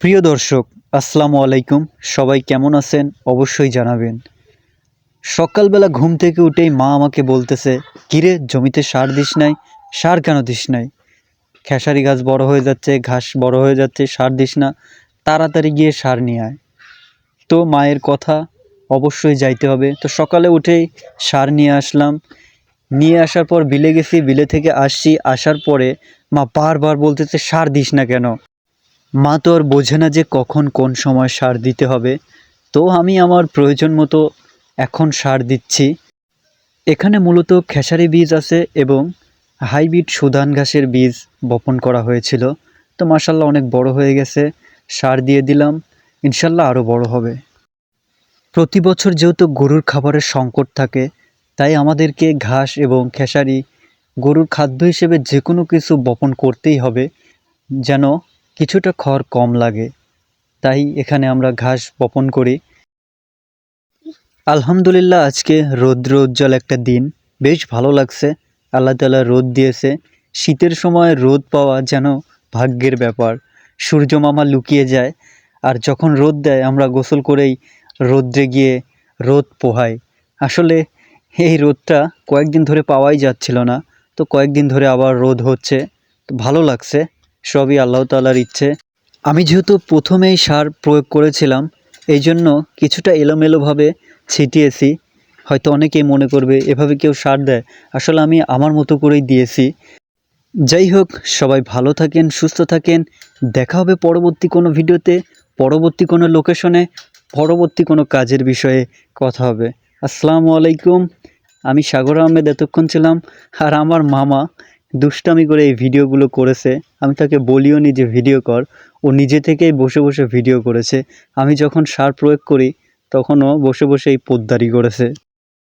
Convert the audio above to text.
প্রিয় দর্শক, আসসালামু আলাইকুম। সবাই কেমন আছেন? অবশ্যই জানাবেন। সকালবেলা ঘুম থেকে উঠেই মা আমাকে বলতেছে, কিরে, জমিতে সার দিস নাই? সার কেন দিস নাই? খেসারি গাছ বড় হয়ে যাচ্ছে, ঘাস বড় হয়ে যাচ্ছে, সার দিস না। তাড়াতাড়ি গিয়ে সার নিয়ে আয়। তো মায়ের কথা, অবশ্যই যাইতে হবে। তো সকালে উঠেই সার নিয়ে আসলাম। নিয়ে আসার পর বিলে গেছি, বিলে থেকে আসছি। আসার পরে মা বারবার বলতেছে, সার দিস না কেন? মা তো আর বোঝে না যে কখন কোন সময় সার দিতে হবে। তো আমি আমার প্রয়োজন মতো এখন সার দিচ্ছি। এখানে মূলত খেসারি বীজ আছে এবং হাইব্রিড সুধান ঘাসের বীজ বপন করা হয়েছিল। তো মাসাল্লাহ অনেক বড় হয়ে গেছে। সার দিয়ে দিলাম। ইনশাল্লাহ আরও বড় হবে। প্রতি বছর যেহেতু গরুর খাবারের সংকট থাকে, তাই আমাদেরকে ঘাস এবং খেসারি গরুর খাদ্য হিসেবে যে কোনো কিছু বপন করতেই হবে। যেন কিছুটা খড় কম লাগে, তাই এখানে আমরা ঘাস বপন করি। আলহামদুলিল্লাহ, আজকে রৌদ্র উজ্জ্বল একটা দিন। বেশ ভালো লাগছে। আল্লাহ তালা রোদ দিয়েছে। শীতের সময় রোদ পাওয়া যেন ভাগ্যের ব্যাপার। সূর্য মামা লুকিয়ে যায়, আর যখন রোদ দেয়, আমরা গোসল করেই রোদ্রে গিয়ে রোদ পোহাই। আসলে এই রোদটা কয়েকদিন ধরে পাওয়াই যাচ্ছিল না, তো কয়েকদিন ধরে আবার রোদ হচ্ছে। তো ভালো লাগছে। সবই আল্লাহ তালার ইচ্ছে। আমি যেহেতু প্রথমেই সার প্রয়োগ করেছিলাম এই জন্য কিছুটা এলোমেলোভাবে ছিটিয়েছি। হয়তো অনেকেই মনে করবে, এভাবে কেউ সার দেয়? আসলে আমি আমার মতো করেই দিয়েছি। যাই হোক, সবাই ভালো থাকেন, সুস্থ থাকেন। দেখা হবে পরবর্তী কোনো ভিডিওতে, পরবর্তী কোনো লোকেশনে, পরবর্তী কোনো কাজের বিষয়ে কথা হবে। আসসালামু আলাইকুম। আমি সাগর আহমেদ, এতক্ষণ ছিলাম। আর আমার মামা দুষ্টামি করে এই ভিডিওগুলো করেছে, আমি তাকে বলিও নি যে ভিডিও কর, ও নিজে থেকেই বসে বসে ভিডিও করেছে। আমি যখন সার প্রয়োগ করি, তখনও বসে বসে এই পোদ্দারি করেছে।